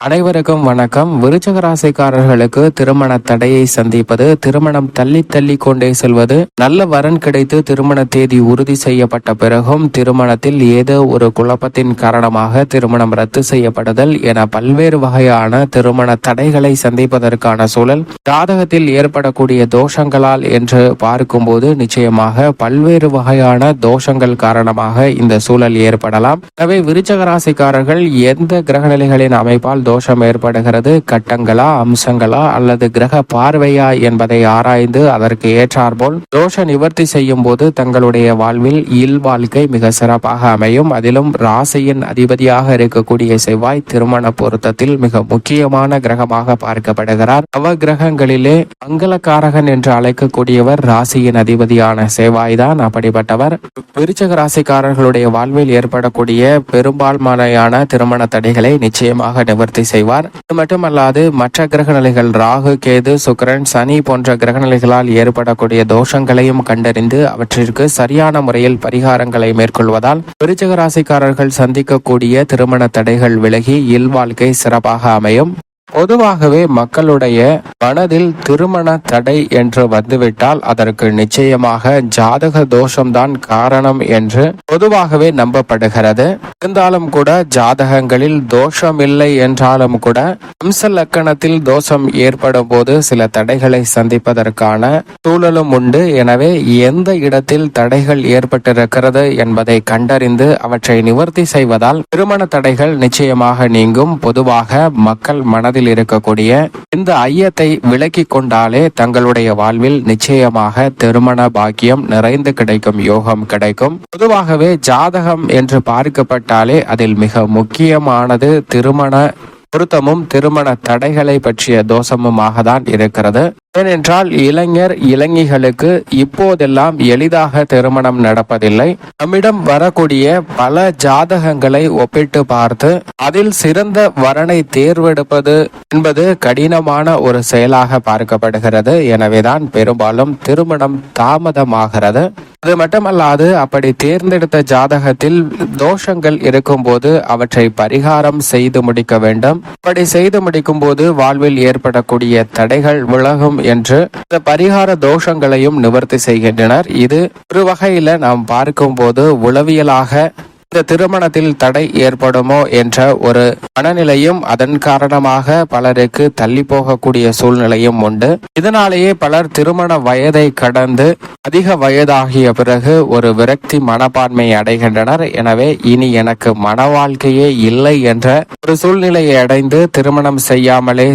அனைவருக்கும் வணக்கம். விருச்சக ராசிக்காரர்களுக்கு திருமண தடையை சந்திப்பது திருமணம் தள்ளி தள்ளி கொண்டே செல்வது நல்ல வரன் கிடைத்து திருமண தேதி உறுதி செய்யப்பட்ட பிறகும் திருமணத்தில் ஏதோ ஒரு குழப்பத்தின் காரணமாக திருமணம் ரத்து செய்யப்படுதல் என பல்வேறு வகையான திருமண தடைகளை சந்திப்பதற்கான சூழல் ஜாதகத்தில் ஏற்படக்கூடிய தோஷங்களால் என்று பார்க்கும்போது நிச்சயமாக பல்வேறு வகையான தோஷங்கள் காரணமாக இந்த சூழல் ஏற்படலாம். எனவே விருச்சக ராசிக்காரர்கள் எந்த கிரகநிலைகளின் அமைப்பால் தோஷம் ஏற்படுகிறது. கட்டங்களா அம்சங்களா அல்லது கிரக பார்வையா என்பதை ஆராய்ந்து அதற்கு ஏற்றாற்போல் தோஷ நிவர்த்தி செய்யும் போது தங்களுடைய வாழ்வில் இல் வாழ்க்கை மிக சிறப்பாக அமையும். அதிலும் ராசியின் அதிபதியாக இருக்கக்கூடிய செவ்வாய் திருமண பொருத்தத்தில் மிக முக்கியமான கிரகமாக பார்க்கப்படுகிறார். நவ கிரகங்களிலே மங்களக்காரகன் என்று அழைக்கக்கூடியவர் ராசியின் அதிபதியான செவ்வாய் தான் அப்படிப்பட்டவர். விருச்சக ராசிக்காரர்களுடைய வாழ்வில் ஏற்படக்கூடிய பெரும்பான்மையான திருமண தடைகளை நிச்சயமாக நிவர்த்தி செய்வார். இது மட்டுமல்லாது மற்ற கிரக நிலைகள் ராகு கேது சுக்கிரன் சனி போன்ற கிரக நிலைகளால் ஏற்படக்கூடிய தோஷங்களையும் கண்டறிந்து அவற்றிற்கு சரியான முறையில் பரிகாரங்களை மேற்கொள்வதால் விருச்சக ராசிக்காரர்கள் சந்திக்கக்கூடிய திருமண தடைகள் விலகி இல்வாழ்க்கை சிறப்பாக அமையும். பொதுவாகவே மக்களுடைய மனதில் திருமண தடை என்று வந்துவிட்டால் அதற்கு நிச்சயமாக ஜாதக தோஷம்தான் காரணம் என்று பொதுவாகவே நம்பப்படுகிறது. இருந்தாலும் கூட ஜாதகங்களில் தோஷம் இல்லை என்றாலும் கூட அம்ச லக்கணத்தில் தோஷம் ஏற்படும் போது சில தடைகளை சந்திப்பதற்கான சூழலும் உண்டு. எனவே எந்த இடத்தில் தடைகள் ஏற்பட்டிருக்கிறது என்பதை கண்டறிந்து அவற்றை நிவர்த்தி செய்வதால் திருமண தடைகள் நிச்சயமாக நீங்கும். பொதுவாக மக்கள் மனதில் இருக்கக்கூடிய இந்த ஐயத்தை விலக்கி கொண்டாலே தங்களுடைய வாழ்வில் நிச்சயமாக திருமண பாக்கியம் நிறைந்து கிடைக்கும் யோகம் கிடைக்கும். பொதுவாகவே ஜாதகம் என்று பார்க்கப்பட்டாலே அதில் மிக முக்கியமானது திருமண பொருத்தமும் திருமண தடைகளை பற்றிய தோஷமுமாக தான் இருக்கிறது. ஏனென்றால் இளைஞர் இளைஞர்களுக்கு இப்போதெல்லாம் எளிதாக திருமணம் நடப்பதில்லை. நம்மிடம் வரக்கூடிய பல ஜாதகங்களை ஒப்பிட்டு பார்த்து அதில் சிறந்த வரனை தேர்வெடுப்பது என்பது கடினமான ஒரு செயலாக பார்க்கப்படுகிறது. எனவேதான் பெரும்பாலும் திருமணம் தாமதமாகிறது. அது மட்டுமல்லாது அப்படி தேர்ந்தெடுத்த ஜாதகத்தில் தோஷங்கள் இருக்கும்போது அவற்றை பரிகாரம் செய்து முடிக்க வேண்டும். அப்படி செய்து முடிக்கும் போது வாழ்வில் ஏற்படக்கூடிய தடைகள் விலகும் என்று இந்த பரிகார தோஷங்களையும் நிவர்த்தி செய்கின்றனர். இது ஒரு வகையில நாம் பார்க்கும்போது உளவியலாக இந்த திருமணத்தில் தடை ஏற்படுமோ என்ற ஒரு மனநிலையும் அதன் காரணமாக பலருக்கு தள்ளி போகக்கூடிய சூழ்நிலையும் உண்டு. இதனாலேயே பலர் திருமண வயதை கடந்து அதிக வயதாகிய பிறகு ஒரு விரக்தி மனப்பான்மை அடைகின்றனர். எனவே இனி எனக்கு மன வாழ்க்கையே இல்லை என்ற ஒரு சூழ்நிலையை அடைந்து திருமணம் செய்யாமலே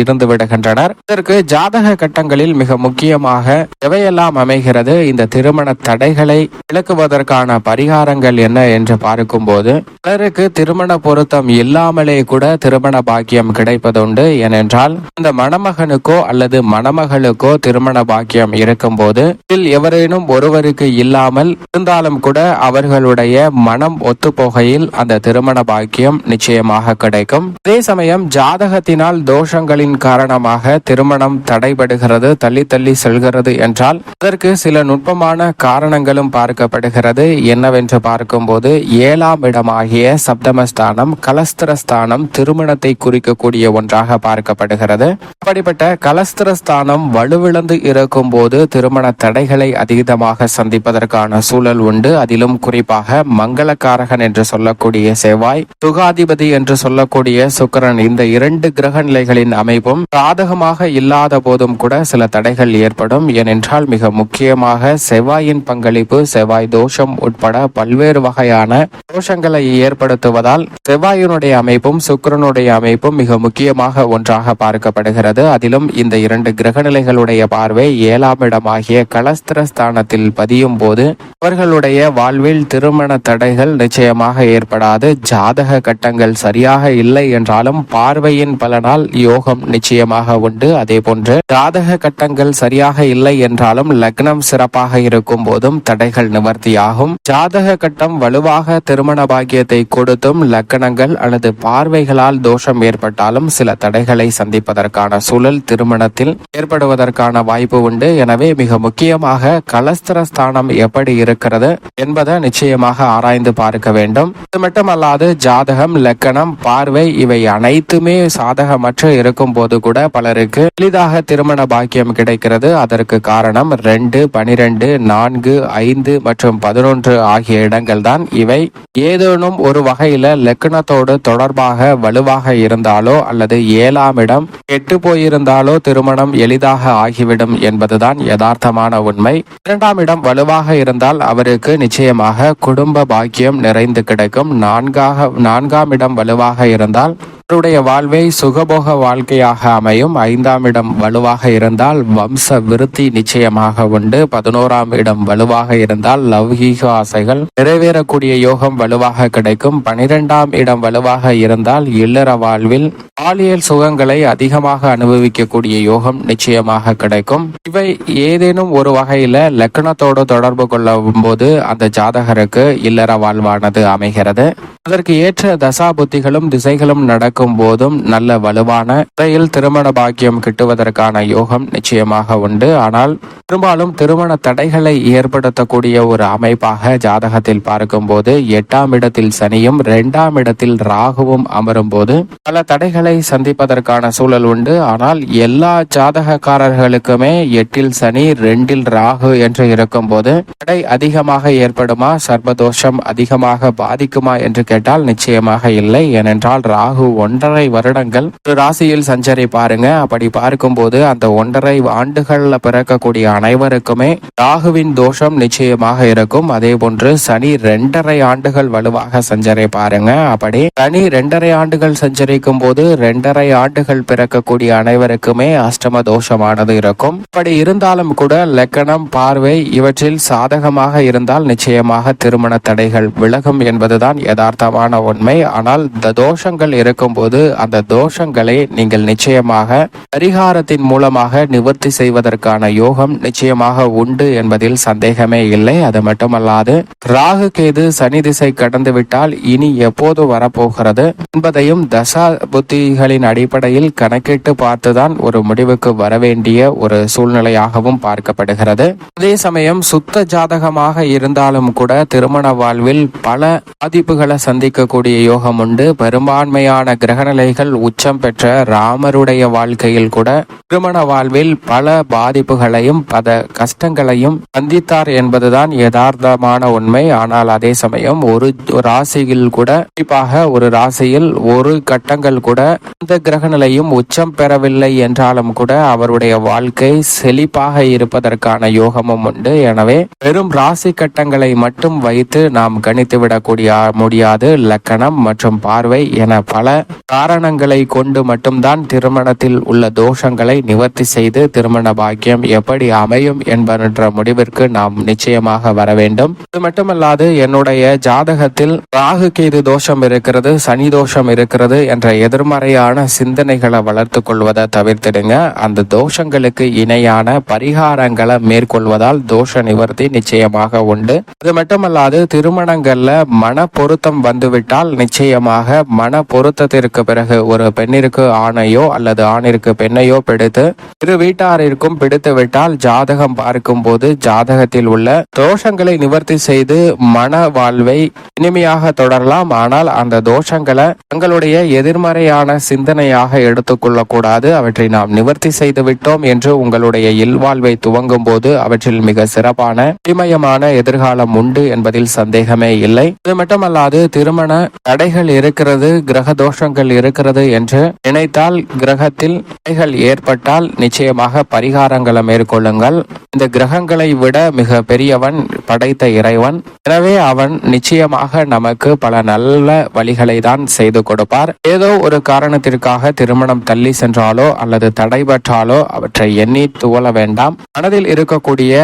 இருந்து விடுகின்றனர். இதற்கு ஜாதக கட்டங்களில் மிக முக்கியமாக எவையெல்லாம் அமைகிறது இந்த திருமண தடைகளை விளக்குவதற்கான பரிகாரங்கள் என்ன என்று பார்க்கும்போது பலருக்கு திருமண பொருத்தம் இல்லாமலே கூட திருமண பாக்கியம் கிடைப்பதுண்டு. ஏனென்றால் அந்த மணமகனுக்கோ அல்லது மணமகளுக்கோ திருமண பாக்கியம் இருக்கும்போது இதில் எவரேனும் ஒருவருக்கு இல்லாமல் இருந்தாலும் கூட அவர்களுடைய மனம் ஒத்துப்போகையில் அந்த திருமண பாக்கியம் நிச்சயமாக கிடைக்கும். அதே சமயம் ஜாதகத்தினால் தோஷங்களின் காரணமாக திருமணம் தடைபடுகிறது தள்ளி தள்ளி செல்கிறது என்றால் அதற்கு சில நுட்பமான காரணங்களும் பார்க்கப்படுகிறது. என்னவென்று பார்க்கும்போது ஏழாம் இடமாகிய சப்தமஸ்தானம் கலஸ்திரஸ்தானம் திருமணத்தை குறிக்கக்கூடிய ஒன்றாக பார்க்கப்படுகிறது. அப்படிப்பட்ட கலஸ்திரஸ்தானம் வலுவிழந்து இருக்கும் போது திருமண தடைகளை அதீதமாக சந்திப்பதற்கான சூழல் உண்டு. அதிலும் குறிப்பாக மங்களக்காரகன் என்று சொல்லக்கூடிய செவ்வாய் சுகாதிபதி என்று சொல்லக்கூடிய சுக்கிரன் இந்த இரண்டு கிரக நிலைகளின் அமைப்பும் சாதகமாக இல்லாத போதும் கூட சில தடைகள் ஏற்படும். ஏனென்றால் மிக முக்கியமாக செவ்வாயின் பங்களிப்பு செவ்வாய் தோஷம் உட்பட பல்வேறு வகையான தோஷங்களை ஏற்படுத்துவதால் செவ்வாயினுடைய அமைப்பும் சுக்கரனுடைய அமைப்பும் மிக முக்கியமாக ஒன்றாக பார்க்கப்படுகிறது. அதிலும் இந்த இரண்டு கிரகநிலைகளுடைய பார்வை ஏழாம் இடமாகிய கலஸ்திரஸ்தானத்தில் பதியும் போது அவர்களுடைய வாழ்வில் திருமண தடைகள் நிச்சயமாக ஏற்படாது. ஜாதக கட்டங்கள் சரியாக இல்லை என்றாலும் பார்வையின் பலனால் யோகம் நிச்சயமாக உண்டு. அதே போன்று ஜாதக கட்டங்கள் சரியாக இல்லை என்றாலும் லக்னம் சிறப்பாக இருக்கும் போதும் தடைகள் நிவர்த்தியாகும். ஜாதக கட்டம் வலுவாக சிறப்பாக திருமண பாக்கியத்தை கொடுத்தும் லக்கணங்கள் அல்லது பார்வைகளால் தோஷம் ஏற்பட்டாலும் சில தடைகளை சந்திப்பதற்கான சூழல் திருமணத்தில் ஏற்படுவதற்கான வாய்ப்பு உண்டு. எனவே மிக முக்கியமாக கலஸ்திர ஸ்தானம் எப்படி இருக்கிறது என்பதை நிச்சயமாக ஆராய்ந்து பார்க்க வேண்டும். இது மட்டுமல்லாது ஜாதகம் லக்கணம் பார்வை இவை அனைத்துமே சாதகமற்று இருக்கும் போது கூட பலருக்கு எளிதாக திருமண பாக்கியம் கிடைக்கிறது. அதற்கு காரணம் ரெண்டு பனிரெண்டு நான்கு ஐந்து மற்றும் பதினொன்று ஆகிய இடங்கள் தான் இவை ஏதேனும் ஒரு வகையில லக்கணத்தோடு தொடர்பாக வலுவாக இருந்தாலோ அல்லது ஏழாம் இடம் கெட்டு போயிருந்தாலோ திருமணம் எளிதாக ஆகிவிடும் என்பதுதான் யதார்த்தமான உண்மை. இரண்டாம் இடம் வலுவாக இருந்தால் அவருக்கு நிச்சயமாக குடும்ப பாக்கியம் நிறைந்து கிடைக்கும். நான்காக நான்காம் இடம் வலுவாக இருந்தால் அவருடைய வாழ்வை சுகபோக வாழ்க்கையாக அமையும். ஐந்தாம் இடம் வலுவாக இருந்தால் வம்ச விருத்தி நிச்சயமாக உண்டு. பதினோராம் இடம் வலுவாக இருந்தால் லௌகீக ஆசைகள் நிறைவேறக்கூடிய யோகம் வலுவாக கிடைக்கும். பனிரெண்டாம் இடம் வலுவாக இருந்தால் இல்லற வாழ்வில் பாலியல் சுகங்களை அதிகமாக அனுபவிக்கக்கூடிய யோகம் நிச்சயமாக கிடைக்கும். இவை ஏதேனும் ஒரு வகையில லக்கணத்தோடு தொடர்பு கொள்ளும் போது அந்த ஜாதகருக்கு இல்லற வாழ்வானது அமைகிறது. அதற்கு ஏற்ற தசா புத்திகளும் திசைகளும் நடக்கும் போதும் நல்ல வலுவான முறையில் திருமண பாக்கியம் கிட்டுவதற்கான யோகம் நிச்சயமாக உண்டு. ஆனால் பெரும்பாலும் திருமண தடைகளை ஏற்படுத்தக்கூடிய ஒரு அமைப்பாக ஜாதகத்தில் பார்க்கும்போது எட்டாம் இடத்தில் சனியும் இரண்டாம் இடத்தில் ராகுவும் அமரும் போது பல தடைகளை சந்திப்பதற்கான சூழல் உண்டு. ஆனால் எல்லா ஜாதகக்காரர்களுக்குமே எட்டில் சனி ரெண்டில் ராகு என்று இருக்கும் போது தடை அதிகமாக ஏற்படுமா சர்வதோஷம் அதிகமாக பாதிக்குமா என்று கேட்டால் நிச்சயமாக இல்லை. ஏனென்றால் ராகு ஒன்றரை வருடங்கள். ஒரு ராசியில் சஞ்சரி பாருங்க. அப்படி பார்க்கும்போது அந்த ஒன்றரை ஆண்டுகள்ல பிறக்கக்கூடிய அனைவருக்குமே ராகுவின் தோஷம் நிச்சயமாக இருக்கும். அதே போன்று சனி ரெண்டரை ஆண்டுகள் வலுவாக சஞ்சரி பாருங்க. அப்படி சனி ரெண்டரை ஆண்டுகள் சஞ்சரிக்கும் போது ரெண்டரை ஆண்டுகள் பிறக்கக்கூடிய அனைவருக்குமே அஷ்டம தோஷமானது இருக்கும். அப்படி இருந்தாலும் கூட லக்கணம் பார்வை இவற்றில் சாதகமாக இருந்தால் நிச்சயமாக திருமண தடைகள் விலகும் என்பதுதான் யதார்த்தமான உண்மை. ஆனால் இந்த தோஷங்கள் இருக்கும் போது அந்த தோஷங்களை நீங்கள் நிச்சயமாக பரிகாரத்தின் மூலமாக நிவர்த்தி செய்வதற்கான யோகம் நிச்சயமாக உண்டு என்பதில் சந்தேகமே இல்லை. அது மட்டுமல்லாது ராகு கேது சனி திசை கடந்து விட்டால் இனி எப்போது வரப்போகிறது என்பதையும் தசா புத்திகளின் அடிப்படையில் கணக்கிட்டு பார்த்துதான் ஒரு முடிவுக்கு வர வேண்டிய ஒரு சூழ்நிலையாகவும் பார்க்கப்படுகிறது. அதே சமயம் சுத்த ஜாதகமாக இருந்தாலும் கூட திருமண வாழ்வில் பல பாதிப்புகளை சந்திக்கக்கூடிய யோகம் உண்டு. பெரும்பான்மையான கிரகநிலைகள் உச்சம் பெற்ற ராமருடைய வாழ்க்கையில் கூட திருமண வாழ்வில் பல பாதிப்புகளையும் பல கஷ்டங்களையும் சந்தித்தார் என்பதுதான் யதார்த்தமான உண்மை. ஆனால் அதே சமயம் ஒரு ராசியில் கூட குறிப்பாக ஒரு ராசியில் ஒரு கட்டங்கள் கூட இந்த கிரகநிலையும் உச்சம் பெறவில்லை என்றாலும் கூட அவருடைய வாழ்க்கை செழிப்பாக இருப்பதற்கான யோகமும் உண்டு. எனவே வெறும் ராசி கட்டங்களை மட்டும் வைத்து நாம் கணித்து விடக்கூடிய முடியாது. லக்கணம் மற்றும் பார்வை என பல காரணங்களை கொண்டு மட்டும்தான் திருமணத்தில் உள்ள தோஷங்களை நிவர்த்தி செய்து திருமண பாக்கியம் எப்படி அமையும் என்பன்ற முடிவிற்கு நாம் நிச்சயமாக வர வேண்டும். அது மட்டுமல்லாது என்னுடைய ஜாதகத்தில் ராகு கேது தோஷம் இருக்கிறது சனி தோஷம் இருக்கிறது என்ற எதிர்மறையான சிந்தனைகளை வளர்த்து கொள்வதை தவிர்த்திடுங்க. அந்த தோஷங்களுக்கு இணையான பரிகாரங்களை மேற்கொள்வதால் தோஷ நிவர்த்தி நிச்சயமாக உண்டு. அது மட்டுமல்லாது திருமணங்கள்ல மன பொருத்தம் வந்துவிட்டால் நிச்சயமாக மன பொருத்தத்திற்கு பிறகு ஒரு பெண்ணிற்கு ஆணையோ அல்லது ஆணிற்கு பெண்ணையோ பிடித்து இரு வீட்டாரிற்கும் பிடித்து விட்டால் ஜாதகம் பார்க்கும்போது ஜாதகத்தில் உள்ள தோஷங்களை நிவர்த்தி செய்து மன வாழ்வை இனிமையாக தொடரலாம். ஆனால் அந்த தோஷங்களை தங்களுடைய எதிர்மறையான சிந்தனையாக எடுத்துக்கொள்ளக்கூடாது அவற்றை நாம் நிவர்த்தி செய்து விட்டோம் என்று உங்களுடைய இல்வாழ்வை துவங்கும் போது அவற்றில் மிக சிறப்பான இமயமான எதிர்காலம் உண்டு என்பதில் சந்தேகமே இல்லை. இது மட்டுமல்லாது திருமண தடைகள் இருக்கிறது. கிரக தோஷங்கள் இருக்கிறது என்று நினைத்தால் கிரகத்தில் தடைகள் ஏற்பட்டால் நிச்சயமாக பரிகாரங்களை மேற்கொள்ளுங்கள். இந்த கிரகங்களை விட மிக பெரியவன் படைத்த இறைவன். எனவே அவன் நிச்சயமாக நமக்கு பல நல்ல வழிகளை தான் செய்து கொடுப்பார். ஏதோ ஒரு காரணத்திற்காக திருமணம் தள்ளி சென்றாலோ அல்லது தடைபற்றாலோ அவற்றை எண்ணி துவள வேண்டாம். மனதில் இருக்கக்கூடிய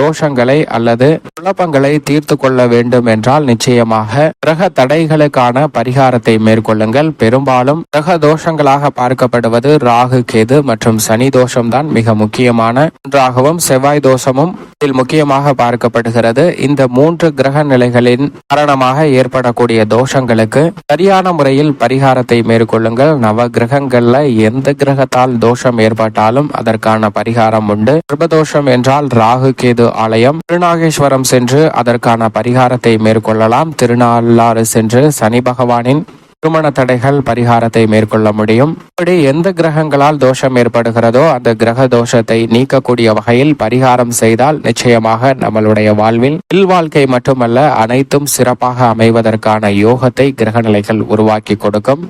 தோஷங்களை அல்லது குழப்பங்களை தீர்த்து கொள்ள வேண்டும் என்றால் நிச்சயமாக கிரக தடைகளுக்கான பரிகாரத்தை மேற்கொள்ளுங்கள். பெரும் பெரும்பாலும் கிரக தோஷங்களாக பார்க்கப்படுவது ராகு கேது மற்றும் சனி தோஷம்தான் மிக முக்கியமான ஒன்றாகவும் செவ்வாய் தோஷமும் இதில் முக்கியமாக பார்க்கப்படுகிறது. இந்த மூன்று கிரக நிலைகளின் காரணமாக ஏற்படக்கூடிய தோஷங்களுக்கு சரியான முறையில் பரிகாரத்தை மேற்கொள்ளுங்கள். நவ கிரகங்கள்ல எந்த கிரகத்தால் தோஷம் ஏற்பட்டாலும் அதற்கான பரிகாரம் உண்டு. கர்ப்பதோஷம் என்றால் ராகு கேது ஆலயம். திருநாகேஸ்வரம் சென்று அதற்கான பரிகாரத்தை மேற்கொள்ளலாம். திருநாள்ளாறு சென்று சனி பகவானின் திருமண தடைகள் பரிகாரத்தை மேற்கொள்ள முடியும். இப்படி எந்த கிரகங்களால் தோஷம் ஏற்படுகிறதோ அந்த கிரக தோஷத்தை நீக்கக்கூடிய வகையில் பரிகாரம் செய்தால் நிச்சயமாக நம்மளுடைய வாழ்வில் இல்வாழ்க்கை மட்டுமல்ல அனைத்தும் சிறப்பாக அமைவதற்கான யோகத்தை கிரக நிலைகள் உருவாக்கி கொடுக்கும்.